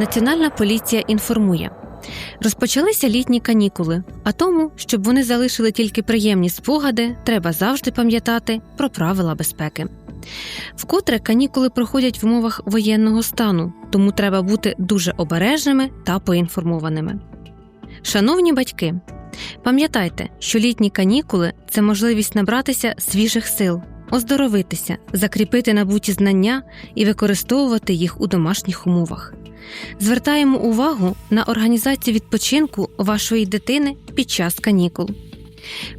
Національна поліція інформує. Розпочалися літні канікули, а тому, щоб вони залишили тільки приємні спогади, треба завжди пам'ятати про правила безпеки. Вкотре канікули проходять в умовах воєнного стану, тому треба бути дуже обережними та поінформованими. Шановні батьки, пам'ятайте, що літні канікули це можливість набратися свіжих сил, оздоровитися, закріпити набуті знання і використовувати їх у домашніх умовах. Звертаємо увагу на організацію відпочинку вашої дитини під час канікул.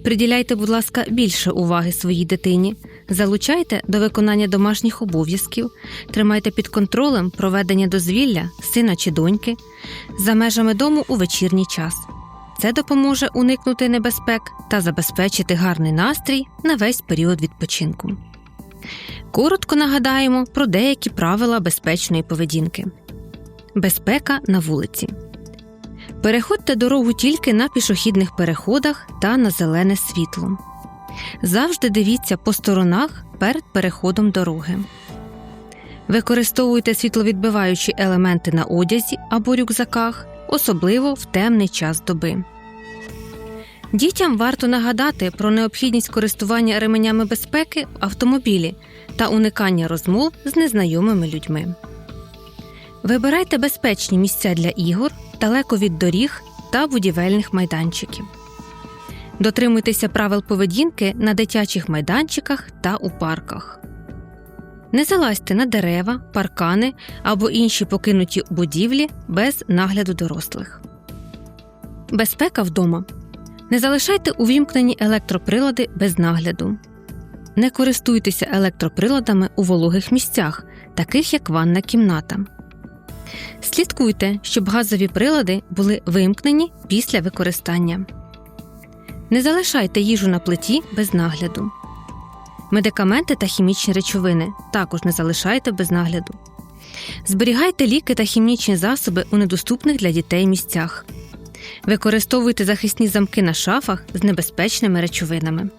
Приділяйте, будь ласка, більше уваги своїй дитині, залучайте до виконання домашніх обов'язків, тримайте під контролем проведення дозвілля сина чи доньки за межами дому у вечірній час. Це допоможе уникнути небезпек та забезпечити гарний настрій на весь період відпочинку. Коротко нагадаємо про деякі правила безпечної поведінки. Безпека на вулиці. Переходьте дорогу тільки на пішохідних переходах та на зелене світло. Завжди дивіться по сторонах перед переходом дороги. Використовуйте світловідбиваючі елементи на одязі або рюкзаках, особливо в темний час доби. Дітям варто нагадати про необхідність користування ременями безпеки в автомобілі та уникання розмов з незнайомими людьми. Вибирайте безпечні місця для ігор далеко від доріг та будівельних майданчиків. Дотримуйтеся правил поведінки на дитячих майданчиках та у парках. Не залазьте на дерева, паркани або інші покинуті будівлі без нагляду дорослих. Безпека вдома. Не залишайте увімкнені електроприлади без нагляду. Не користуйтеся електроприладами у вологих місцях, таких як ванна кімната. Слідкуйте, щоб газові прилади були вимкнені після використання. Не залишайте їжу на плиті без нагляду. Медикаменти та хімічні речовини також не залишайте без нагляду. Зберігайте ліки та хімічні засоби у недоступних для дітей місцях. Використовуйте захисні замки на шафах з небезпечними речовинами.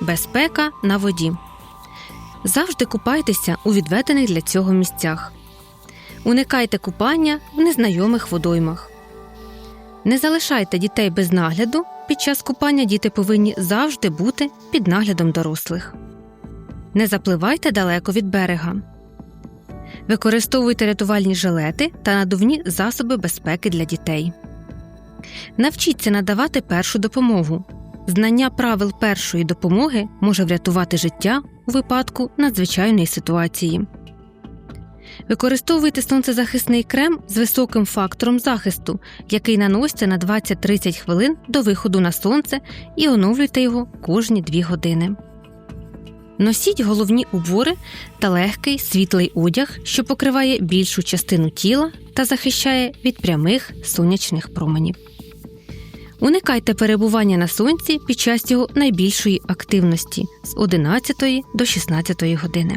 Безпека на воді. Завжди купайтеся у відведених для цього місцях. Уникайте купання в незнайомих водоймах. Не залишайте дітей без нагляду. Під час купання діти повинні завжди бути під наглядом дорослих. Не запливайте далеко від берега. Використовуйте рятувальні жилети та надувні засоби безпеки для дітей. Навчіться надавати першу допомогу. Знання правил першої допомоги може врятувати життя у випадку надзвичайної ситуації. Використовуйте сонцезахисний крем з високим фактором захисту, який наноситься на 20-30 хвилин до виходу на сонце і оновлюйте його кожні 2 години. Носіть головні убори та легкий світлий одяг, що покриває більшу частину тіла та захищає від прямих сонячних променів. Уникайте перебування на сонці під час його найбільшої активності з 11 до 16 години.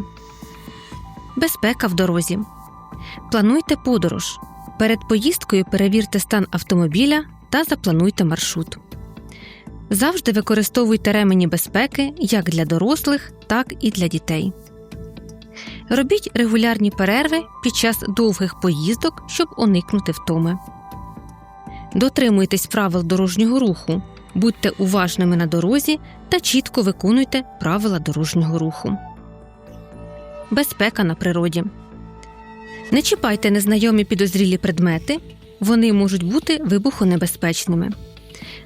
Безпека в дорозі. Плануйте подорож. Перед поїздкою перевірте стан автомобіля та заплануйте маршрут. Завжди використовуйте ремені безпеки як для дорослих, так і для дітей. Робіть регулярні перерви під час довгих поїздок, щоб уникнути втоми. Дотримуйтесь правил дорожнього руху. Будьте уважними на дорозі та чітко виконуйте правила дорожнього руху. Безпека на природі. Не чіпайте незнайомі підозрілі предмети, вони можуть бути вибухонебезпечними.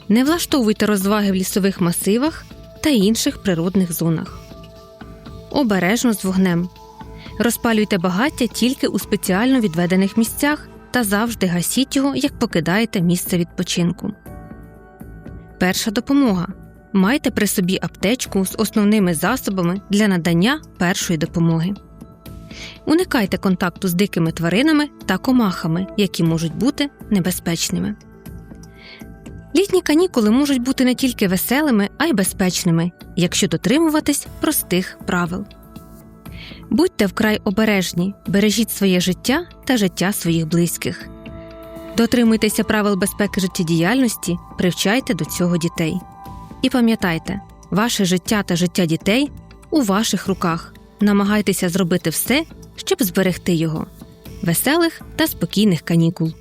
Не влаштовуйте розваги в лісових масивах та інших природних зонах. Обережно з вогнем. Розпалюйте багаття тільки у спеціально відведених місцях та завжди гасіть його, як покидаєте місце відпочинку. Перша допомога. Майте при собі аптечку з основними засобами для надання першої допомоги. Уникайте контакту з дикими тваринами та комахами, які можуть бути небезпечними. Літні канікули можуть бути не тільки веселими, а й безпечними, якщо дотримуватись простих правил. Будьте вкрай обережні, бережіть своє життя та життя своїх близьких. Дотримуйтеся правил безпеки життєдіяльності, привчайте до цього дітей. І пам'ятайте, ваше життя та життя дітей у ваших руках. Намагайтеся зробити все, щоб зберегти його. веселих та спокійних канікул.